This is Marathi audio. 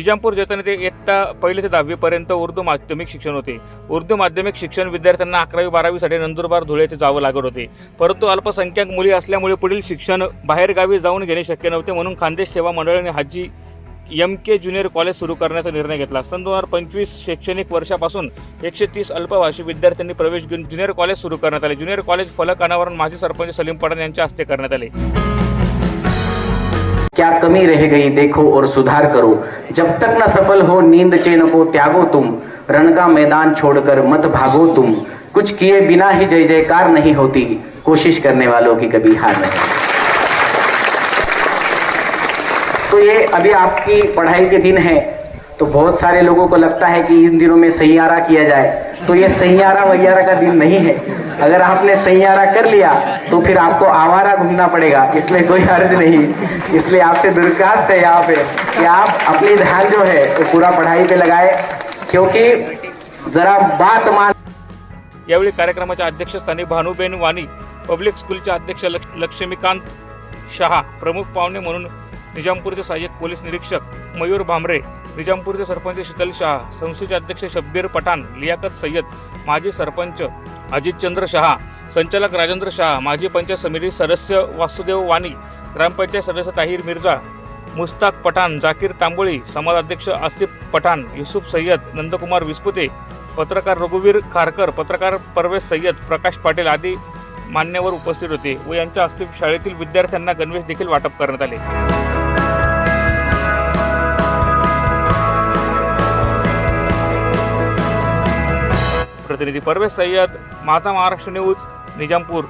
निजामपूर जैतान येथे इयत्ता पहिली ते दहावीपर्यंत उर्दू माध्यमिक शिक्षण होते. उर्दू माध्यमिक शिक्षण विद्यार्थ्यांना अकरावी बारावीसाठी नंदुरबार धुळे येथे जावं लागत होते. परंतु अल्पसंख्याक मुली असल्यामुळे पुढील शिक्षण बाहेरगावी जाऊन घेणे शक्य नव्हते म्हणून खानदेश सेवा मंडळाने Haji M K junior college सुरू करण्याचा निर्णय घेतला. सन दोन हजार पंचवीस शैक्षणिक वर्षापासून एकशे तीस अल्पभाषी विद्यार्थ्यांनी प्रवेश घेऊन ज्युनियर कॉलेज सुरू करण्यात आले. ज्युनियर कॉलेज फलक अनावरण माजी सरपंच सलीम पठाण यांच्या हस्ते करण्यात आले. क्या कमी रह गई? देखो और सुधार करो। जब तक न सफल हो, नींद चैन को त्यागो तुम। रण का मैदान छोड़कर मत भागो तुम। कुछ किए बिना ही जय जयकार नहीं होती। कोशिश करने वालों की कभी हार नहीं। तो ये अभी आपकी पढ़ाई के दिन है। तो बहुत सारे लोगों को लगता है कि इन दिनों में सैयारा किया जाए। तो ये सैयारा वैयारा का दिन नहीं है। अगर आपने सैयारा कर लिया तो फिर आपको आवारा घूमना पड़ेगा। इसमें कोई अर्ज नहीं। इसलिए आपसे दरखास्त है यहाँ पे कि आप अपनी ध्यान जो है वो पूरा पढ़ाई पे लगाए क्योंकि जरा बात मान यावेळी कार्यक्रमाच्या अध्यक्षस्थानी भानुबेन वाणी पब्लिक स्कूलचे अध्यक्ष लक्ष- लक्ष्मीकांत शहा प्रमुख पाहुणे म्हणून निजामपूरचे सहाय्यक पोलीस निरीक्षक मयूर भांबरे निजामपूरचे सरपंच शीतल शहा संस्थेचे अध्यक्ष शब्बीर पठाण लियाकत सय्यद माजी सरपंच अजितचंद्र शहा संचालक राजेंद्र शहा माजी पंचायत समिती सदस्य वासुदेव वाणी ग्रामपंचायत सदस्य ताहिर मिर्झा मुस्ताक पठाण जाकीर तांबोळी समाजाध्यक्ष आसिफ पठाण युसुफ सय्यद नंदकुमार विस्पुते पत्रकार रघुवीर खारकर पत्रकार परवेश सय्यद प्रकाश पाटील आदी मान्यवर उपस्थित होते व यांच्या हस्ते शाळेतील विद्यार्थ्यांना गणवेश देखील वाटप करण्यात आले. प्रतिनिधी परवेश सय्यद माझा महाराष्ट्र न्यूज निजामपूर.